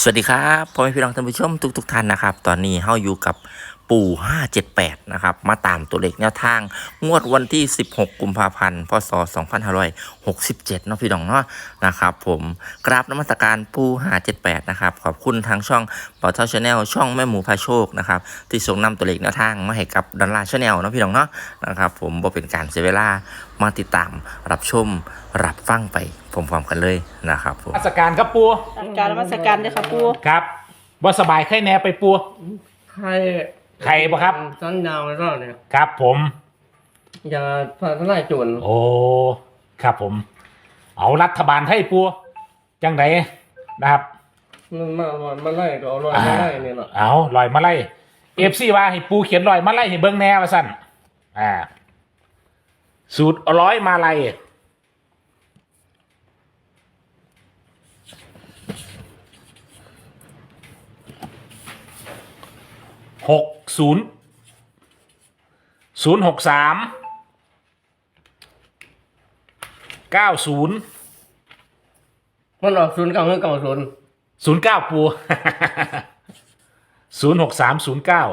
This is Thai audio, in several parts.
สวัสดีครับพ่อแม่พี่น้องท่านผู้ชมทุกๆทท่านนะครับ ตอนนี้เฮาอยู่กับปู่ 578 นะครับ มาตามตัวเลขแนวทาง งวดวันที่ 16 กุมภาพันธ์ พศ 2567 เนาะพี่น้องเนาะ นะครับ ผม กราบนมัสการปู่ 578 นะครับ ขอบคุณทางช่องปอทชแนลช่องแม่หมูพาโชค นะครับ ที่ส่งนำตัวเลขแนวทางมาให้กับดอลลาร์ชาแนลเนาะพี่น้องเนาะ นะครับ ผมบ่เป็นการเสียเวลา มาติดตาม รับชม รับฟังไปพร้อมๆกันเลยนะครับผมราชการครับปูการนมัสการเลยค่ะปูครับบ่สบายไข้แหน่ไปปู ใคร ใครบ่ครับ สัญญาไว้รอดเนี่ยครับผม อย่าพาทนายโจรโอ้ ครับผม เอารัฐบาลให้ปูจังไดนะครับ มันมามันมาไล่ก็เอารอยมาไล่นี่แหละเอาลอยมาไล่เอฟซีว่าให้ปูเขียนลอยมาไล่ให้เบิ้งแน่ว่าสั่นอ่า สูตรร้อยมาไล่ หกศูนย์ศูนย์หกสามเก้าศูนย์มันออกศูนย์เก้าเงินเก้าศูนย์ศูนย์เก้าปูศูนย์หกสามศูนย์เก้า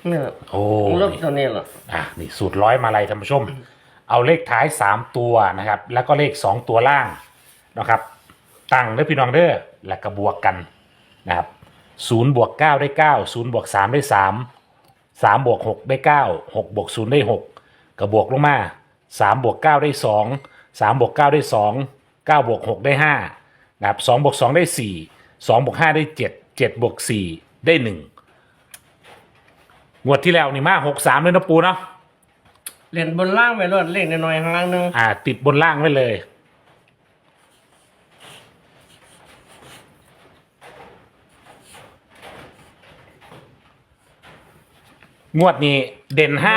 ครับเนี่ยโอ้รถตัวนี้แหละอะนี่สูตรร้อยมาลัยท่านผู้ชม เอาเลขท้ายสามตัวนะครับ แล้วก็เลขสองตัวล่างนะครับ ตั้งเด้อพี่น้องเด้อแล้วก็บวกกันนะครับศูนย์บวกเก้าได้เก้าศูนย์บวกสามได้สามสามบวกหกได้เก้าหกบวกศูนย์ได้หกก็บวกลงมาสามบวกเก้าได้สองสามบวกเก้าได้สองเก้าบวกหกได้ห้านะครับสองบวกสองได้สี่สองบวกห้าได้เจ็ดเจ็ดบวกสี่ได้หนึ่ง งวดที่แล้วนี่มาหกสามเลยนะปูเนาะเล่นบนล่างไปรถเล่นหน่อยๆห่างหนึงอ่า ติดบนล่างไว้เลย งวดนี้เด่นห้า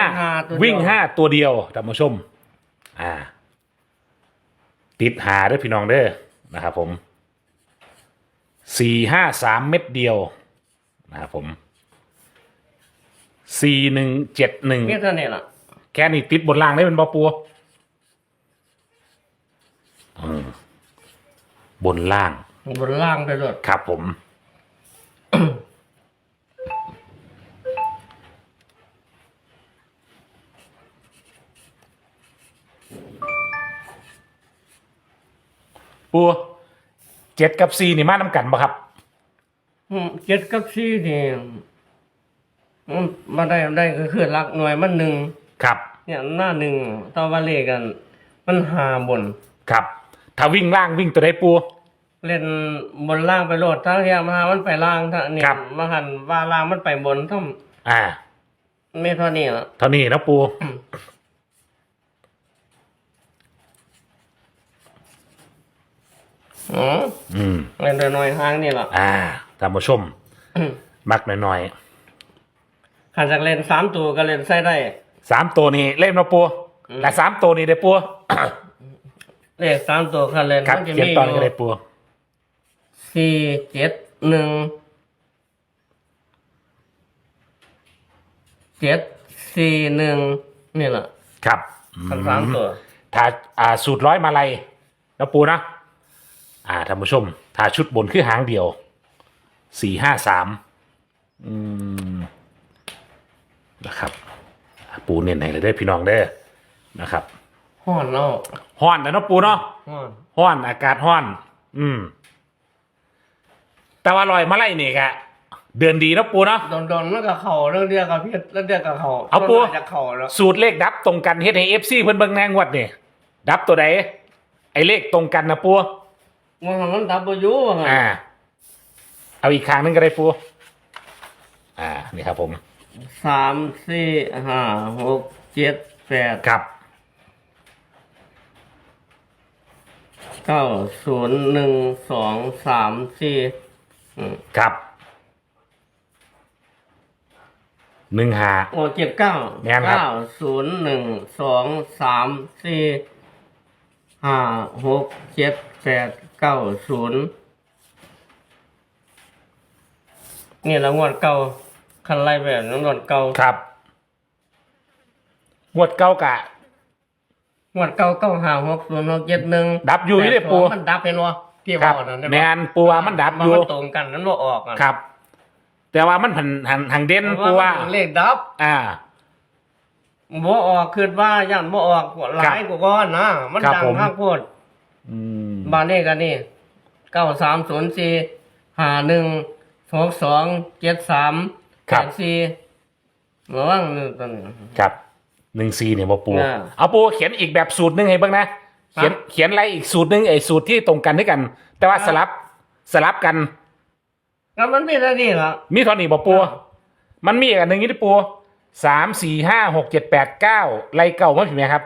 วิ่งห้าตัวเดียวท่านผู้ชม อ่า ติดหาเด้อพี่น้องเด้อนะครับผมสี่ห้าสามเม็ดเดียวนะครับผม สี่หนึ่งเจ็ดหนึ่งนี่เท่านี้แหละแค่นี้ติดบนล่างได้เป็นบอปัวอืมบนล่าง บนล่างไปรถครับผมปัวเจ็ดกับสี่นี่มาน้ำกันปะครับ อืมเจ็ดกับสี่นี่ มันมาได้ได้ก็คือหลักหน่วยมันหนึ่งครับ เนี่ยหน้าหนึ่งต่อว่าเลขกัน มันหาบน ครับ ถ้าวิ่งล่างวิ่งตัวใดปัวเล่นบนล่างไปโหลดทั้งเทียมามันไปล่างทั้งนี่ครับ มาหันว่าล่างมันไปบนทั้งอ่า ไม่เท่านี้ละ เท่านี้นะปูอ๋ออืม เล่นน้อยๆห้างนี่แหละอ่าท่านผู้ชมมักหน่อย ขันจากเล่นสามตัวก็เล่นใส่ได้ๆสามตัวนี้เล่นมาปัวและสามตัวนี้ได้ปัวเลขสามตัวคันเล่นครับมันจะเขียนมีอตอนนี้ยู่ก็ได้ปัวสี่เจ็ดหนึ่งเจ็ดสี่หนึ่งนี่แหละครับคันสามตัว ถ้าอ่าสูตรร้อยมาลัยนะปูนะอ่าท่านผู้ชม ถ้าชุดบนคือหางเดียวสี่ห้าสามอืม นะครับ ปูเน้นไหนเลยได้อพี่น้องเด้อนะครับห้อนเนาะห้อนนะเนาะปูเนาะห้อนห้อนอากาศห้อน อืม แต่ว่าลอยมาไล่นี่กะเดือนดีเนาะปูเนาะ โดนโดนๆมันกับเขาเรื่องเดียวกับพี่เรื่องเดียวกับเขาเอาปูส่วนมกจะเขาแล้วสูตรเลขดับตรงกันเฮ็ดให้เอฟซีเพิ่นเบิ่งแนงวดนี่ดับตัวใดไอ้เลขตรงกันนะปูมันมันดับเบิลยูว่าไงอ่า เอาอีกครั้งหนึงก็ได้ปูอ่า นี่ครับผม สามสี่ห้าหกเจ็ดแปดครับ เก้าศูนย์หนึ่งสองสามสี่อืมครับ หนึ่งหา โอ้เจ็ดเก้าแม่นครับ เก้าศูนย์หนึ่งสองสามสี่ห้าหกเจ็ดแปดเก้าศูนย์นี่ละงวดเก่า คันไล่แบบนั้นงวดเก่าครับงวดเก้ากะงวดเก่าเก้าห้าหกศูนย์หกเจ็ดหนึ่งดับอยู่นี่เลยปู่ มันดับเป็นวะที่ครับว่านั่นได้แมปะนปูว่ามันดับอยู่มันตรงกันนั้นว่าออกอะครับ แต่ว่ามันหันหันหันเด่นปูว่า เลขดับอ่า บ่ออกคือว่าย่านบ่ออกหลายกว่าก้อนนะมันครับดังผม ข้างโพด อืมบ้านนี้กันนี่เก้าสามศูนย์สี่ห้าหนึ่งหกสองเจ็ดสาม แปดสี่ระวังนี่ตอนนี้ ครับหนึ่งซีเนี่ยบอปู อ่าเอาปูเขียนอีกแบบสูตรหนึ่งให้เบ้างนะ เขียนเขียนอะไรอีกสูตรหนึ่งไอ้สูตรที่ตรงกันด้วยกัน แต่ว่าสลับสลับกันแล้วมันมีอะไรนี่ล่ะมีเท่านี้บอปูอ่ามันมีอีกอันหนึ่งนี่ปูสามสี่ห้าหกเจ็ดแปดเก้าไรเก่ามั้งถูกไหมครับ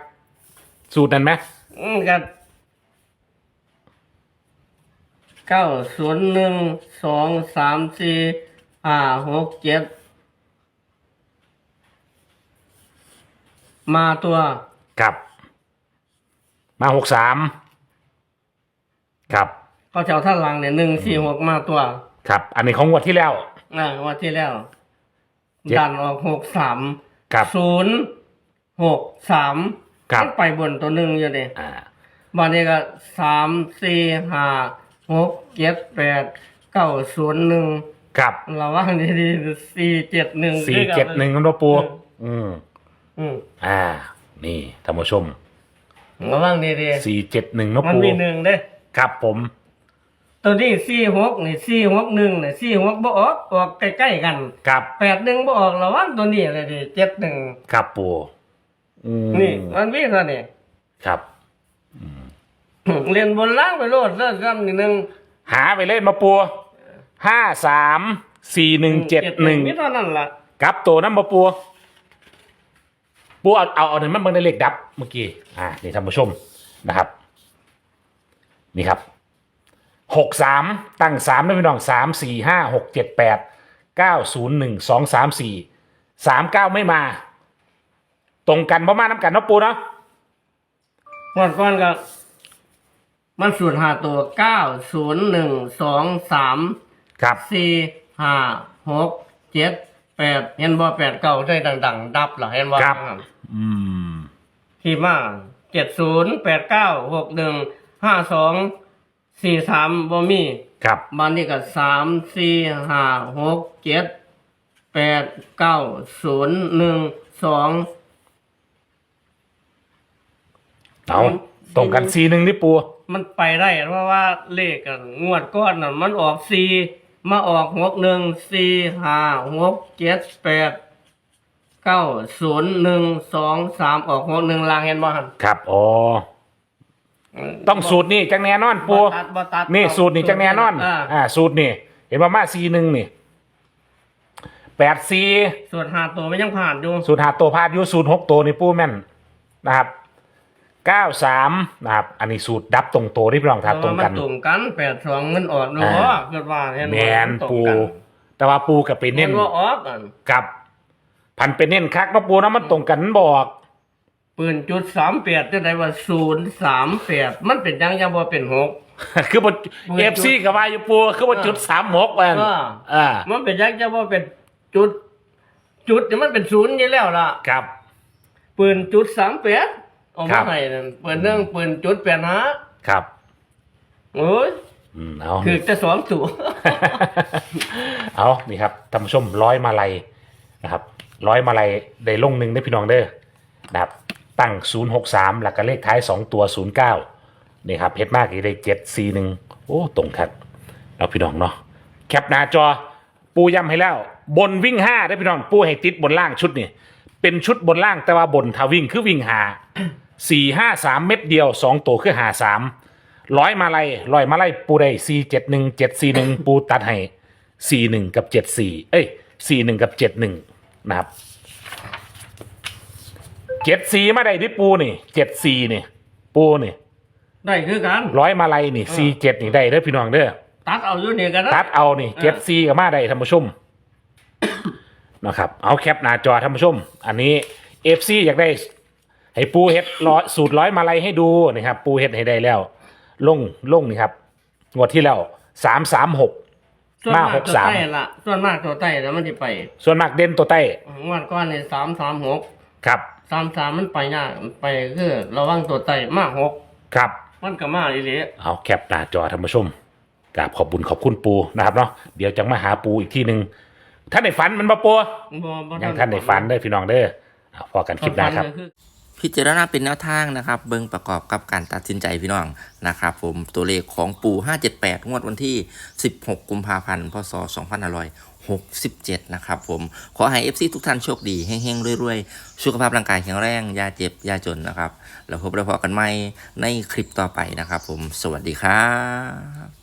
สูตรนั้นไหมอืมกันเก้าศูนย์หนึ่งสองสามสี่ ห้าหกเจ็ดมาตัวครับ มาหกสามครับเขาเจ้าท่านหลังเนี่ยหนึ่งสี่หกมาตัว ครับ อันนี้ของงวดที่แล้วอ่างวันที่แล้วเจ็ด ดันออกหกสามครับ ศูนย์หกสามครับ มันไปบนตัวหนึ่งอยู่นี่อ่าวันนี้ก็สามสี่ห้าหกเจ็ดแปดเก้าศูนย์หนึ่ง ครับระวังดีๆสี่เจ็ดหนึ่งสี่เจ็ดหนึ่งคุณบอปูอืมอืมอ่า นี่ท่านผู้ชมระวังดีสี่เจ็ดหนึ่งนๆมันปูมีหนึ่งเด้ครับผม ตัวนี้สี่หกนี่สี่หกหนึ่งนี่สี่หกบ่ออกออกใกล้ๆกันครับแปดหนึ่งบ่ออกระวังตัวนี้เลยดิเจ็ดหนึ่งครับปูอืมนี่ มันมีเท่านี้ครับเรียนบนล่างไปโลดเลิกกันนิดนึงหาไปเล่นมาปู ห้าสามสี่หนึ่งเจ็ดหนึ่งมีเท่านั้นล่ะกับตัวนั้นมาปูปูเอาเอาเอาหนึ่งมันเบิ่งในเลขดับเมื่อกี้อ่านี่ท่านผู้ชมนะครับ นี่ครับหกสามตั้งสามนะพี่น้องสามสี่ห้าหกเจ็ดแปดเก้าศูนย์หนึ่งสองสามสี่สามเก้าไม่มา ตรงกันประมาณน้ำกันเนาะปูเนาะงวดก่อนก็มันสูตรหาตัวเก้าศูนย์หนึ่งสองสาม ครับ สี่ห้าหกเจ็ดแปดเห็นบ่แปดเก้าได้ดัง ๆ ดับเหรอเห็นบ่ครับ อืม ที่มาเจ็ดศูนย์แปดเก้าหกหนึ่งห้าสองสี่สามบ่มีครับบ้านนี้ก็สามสี่ห้าหกเจ็ดแปดเก้าศูนย์หนึ่งสองเอาตรงกันซีหนึ่งนี่ปู มันไปได้เพราะว่าเลขกันงวดก้อนน่ะมันออกสี่ มาออกหกหนึ่งสี่ห้าหกเจ็ดแปดเก้าศูนย์หนึ่งสองสามออกหกหนึ่งลางเห็นบ่ฮันครับอ๋อต้องสูตรนี่จังแน่นอนปูบ่ตัดบ่ตัดนี่สูตรนี่จังแน่นอนอ่าอ่าสูตรนี่ เห็นว่ามาซีหนึ่งนี่แปดซีสูตรหาตัวไม่ยังผ่านอยู่สูตรหาตัวพาดอยูสูตรหกตัวนี่ปูแม่นนะครับ เก้าสามนะครับอันนี้สูตรดับตรงตัวที่พี่รองทับตรงมักัน ตรงกันแปดสองเงินออกเนาอ่าะเกิดว่าเห็นแมบ่นตรงปู กันแต่ว่าปูกับไปเน้เน้นนว่าออกกันกับ พันไปเน้นคักเนาะปูเนาะมันตรงกันบอก ปืนจุดสามแปดจะได้ว่าศูนย์สามแปดมันเป็นยังยังบ่เป็นหก คือบเอฟซีกับว่าอยู่ปูคือว่าจุดสามหกมันอ่า อ่ามันเป็นยังจะว่าเป็นจุด จุดเนี่ยมันเป็นศูนย์อยู่แล้วล่ะครับปืนจุดสามแปด เอาครัมาบ ให้นั่นปืนเรื่องปืนจุดแปดห้าครับ โอ้ยอืมเอา คือจะสองตัว เอานี่ครับท่านผู้ชมร้อยมาลัยนะครับร้อยมาลัยได้ลงหนึ่งได้พี่น้องเด้อนะครับตั้ง 063 หลักกเลขท้าย 2 ตัว 09 นี่ครับเพชรมากอีกได้ 7 4 1 โอ้ ตรงครับเอาพี่น้องเนาะแคปหน้าจอปูย้ำให้แล้ว บนวิ่ง 5 ได้พี่น้องปูให้ติดบนล่างชุดนี่เป็นชุดบนล่างแต่ว่าบนทาวิ่งคือวิ่งหา สี่ห้าสามเม็ดเดียวสองตัวคือหาสามร้อยมาลัยร้อยมาลัยปูได้สี่เจ็ดหนึ่งเจ็ดสี่หนึ่งปูตัดให้สี่หนึ่งกับเจ็ดสี่เอ้ยสี่หนึ่งกับเจ็ดหนึ่งนะครับเจ็ดสี่มาได้ที่ปูนี่เจ็ดสี่นี่ ปูนี่ได้คือกัน ร้อยมาลัยนี่สี่เจ็ดนี่ได้เด้อพี่น้องเด้อตัดเอาอยู่นี่กันนะตัดเอานี่เจ็ดซีกับมาได้ท่านผู้ชมนะครับ เอาแคปหน้าจอท่านผู้ชม อันนี้เอฟซีอยากได้ ให้ปูเฮ็ดร้อยสูตรร้อยมาลัยให้ดูนะครับ ปูเฮ็ดให้ได้แล้ว ลงลงนี่ครับงวดที่แล้วสามสามหก ส่วนมามากหกตัวสามใต้ละส่วนมากตัวใต้แล้วมันจะไปส่วนมากเด่นตัวใต้งวดก้อนในสามสามหกครับสามสามมันไปยากไปคือระวังตัวใต้มากหกครับ มันก็มาอีหลีเอาแคปหน้าจอท่านผู้ชมกราบขอบบุญขอบคุณปูนะครับเนาะเดี๋ยวจะมาหาปูอีกที่หนึ่งท่านในฝันมันมาปูบ่บ่ยังท่านในฝันเด้อพี่น้องเด้อเอาพอกันคลิปหน้าครับฝัก็อ พิจารณาเป็นแนวทางนะครับ เบิ่งประกอบกับการตัดสินใจพี่น้องนะครับ ผมตัวเลขของปู่ 578 งวดวันที่ 16 กุมภาพันธ์พศ2567 นะครับผมขอให้ FC ทุกท่านโชคดีเฮงๆรวยๆ สุขภาพร่างกายแข็งแรงอย่าเจ็บอย่าจนนะครับ แล้วพบแล้วพอกันใหม่ในคลิปต่อไปนะครับผมสวัสดีครับ